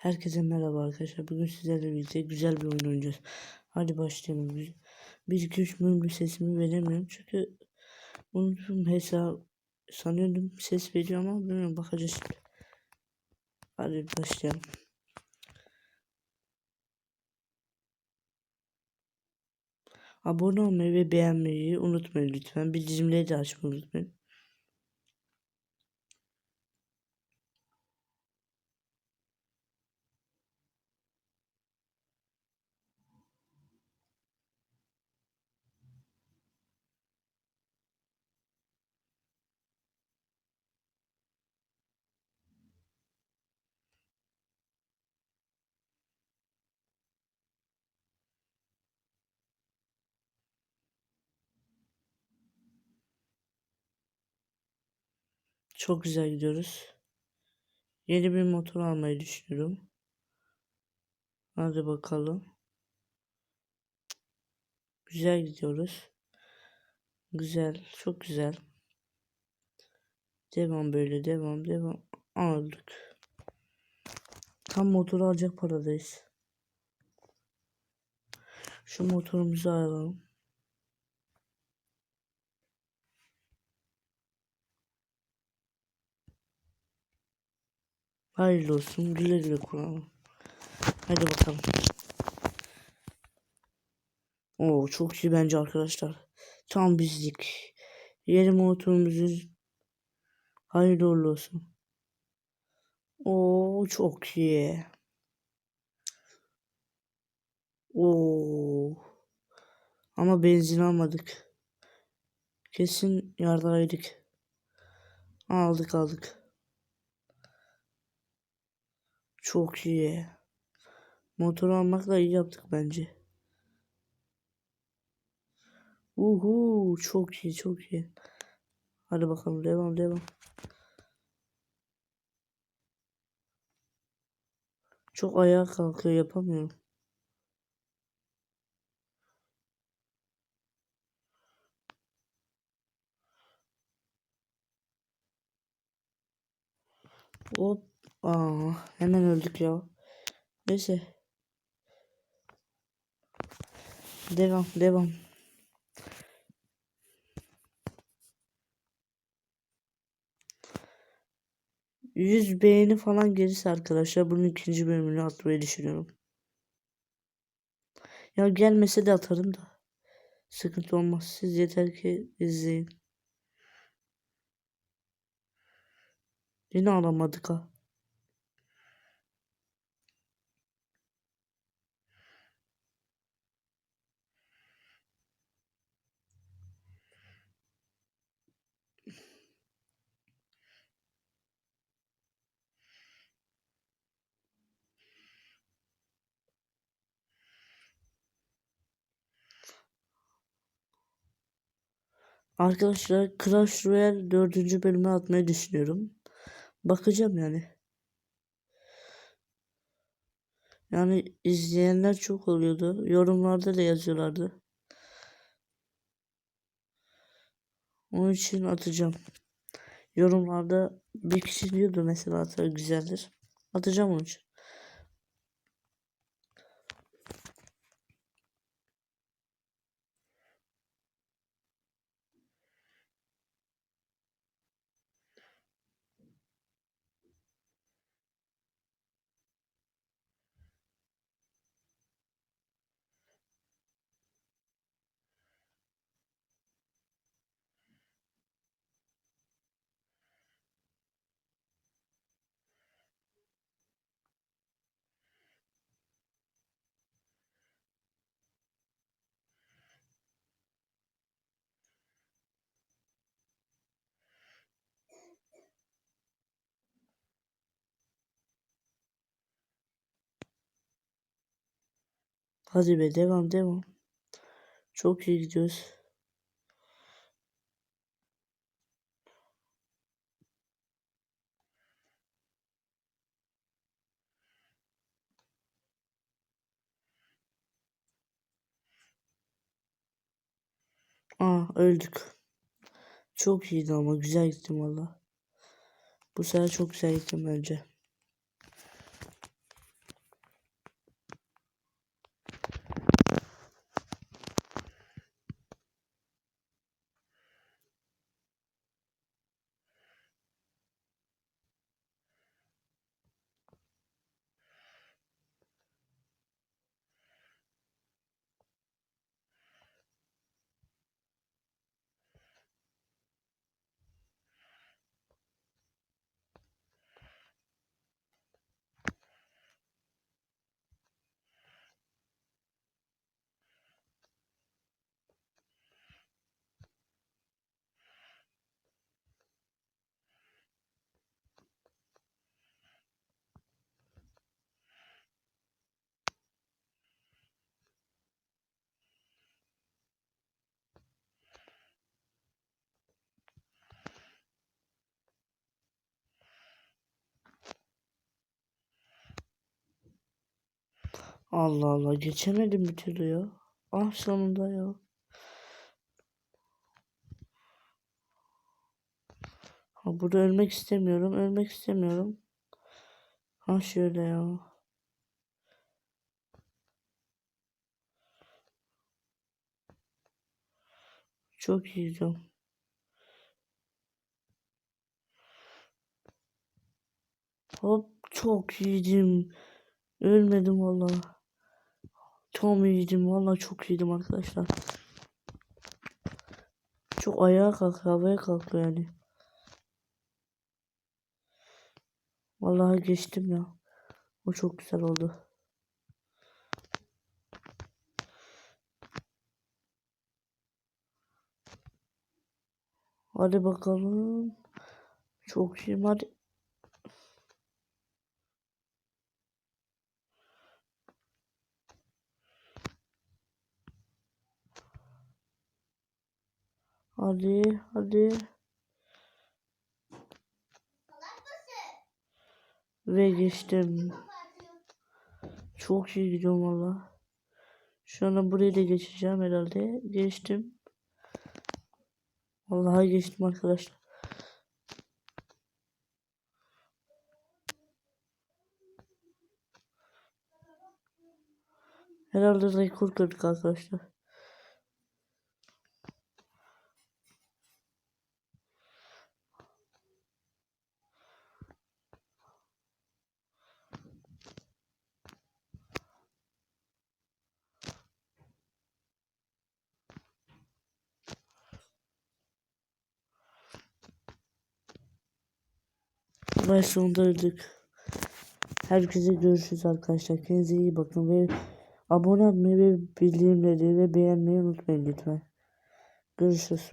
Herkese merhaba arkadaşlar. Bugün sizlerle birlikte güzel bir oyun oynayacağız. Hadi başlayalım. 1 2 3 bir sesimi veremiyorum çünkü unuttum hesap sanıyordum ses veriyor ama bilmiyorum bakacağız şimdi. Hadi başlayalım. Abone olmayı ve beğenmeyi unutmayın lütfen. Bildirimleri de açmayı unutmayın. Çok güzel gidiyoruz. Yeni bir motor almayı düşünüyorum. Hadi bakalım. Güzel gidiyoruz. Güzel, çok güzel. Devam böyle, devam, devam. Aldık. Tam motoru alacak paradayız. Şu motorumuzu alalım. Hayırlı olsun. Güle güle kullanalım. Hadi bakalım. Oo çok iyi bence arkadaşlar. Tam bizlik. Yeni motorumuzun hayırlı uğurlu olsun. Oo çok iyi. Oo. Ama benzin almadık. Kesin yardaydık. Aldık aldık. Çok iyi. Motor almakla iyi yaptık bence. Uhu çok iyi çok iyi. Hadi bakalım devam devam. Çok ayağa kalkıyor yapamıyorum. Hop. Aa, hemen öldük ya. Neyse. Devam devam. Yüz beğeni falan gelirse arkadaşlar bunun ikinci bölümünü atmayı düşünüyorum. Ya gelmese de atarım da. Sıkıntı olmaz. Siz yeter ki izleyin. Yine alamadık ha. Arkadaşlar Clash Royale 4. bölümü atmayı düşünüyorum. Bakacağım yani. Yani izleyenler çok oluyordu. Yorumlarda da yazıyorlardı. Onun için atacağım. Yorumlarda bir kişi diyordu mesela atar güzeldir. Atacağım onun için. Hadi be devam devam. Çok iyi gidiyoruz. Aa öldük. Çok iyiydi ama güzel gittim valla. Bu sefer çok güzel gittim bence. Allah Allah geçemedim bir türlü ya. Ah sonunda ya. Ha, burada ölmek istemiyorum. Ölmek istemiyorum. Ha şöyle ya. Çok iyi. Hop çok iyiydim. Ölmedim valla. Tam iyiydim valla çok iyiydim arkadaşlar. Çok ayağa kalk havaya kalkıyor yani. Vallahi geçtim ya. O çok güzel oldu. Hadi bakalım. Çok iyiyim hadi. Hadi hadi. Ve geçtim. Çok iyi gidiyorum valla. Şu anda burayı da geçeceğim herhalde. Geçtim. Vallahi geçtim arkadaşlar. Herhalde rekor kırdık arkadaşlar. Ve sonunda öldük. Herkese görüşürüz arkadaşlar. Kendinize iyi bakın ve abone olmayı ve bildirimleri ve beğenmeyi unutmayın lütfen. Görüşürüz.